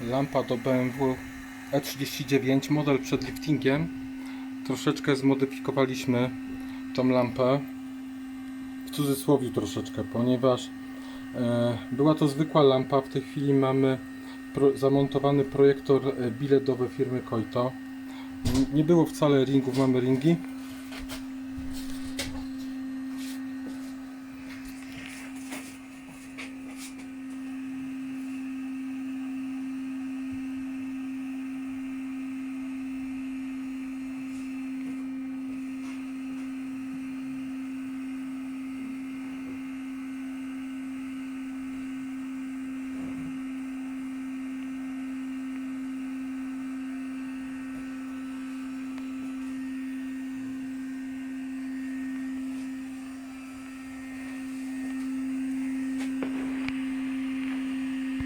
lampa do BMW E39, model przed liftingiem. Troszeczkę zmodyfikowaliśmy tą lampę, w cudzysłowie troszeczkę, ponieważ e, była to zwykła lampa, w tej chwili mamy zamontowany projektor e, biletowy firmy Koito. Nie było wcale ringów, mamy ringi.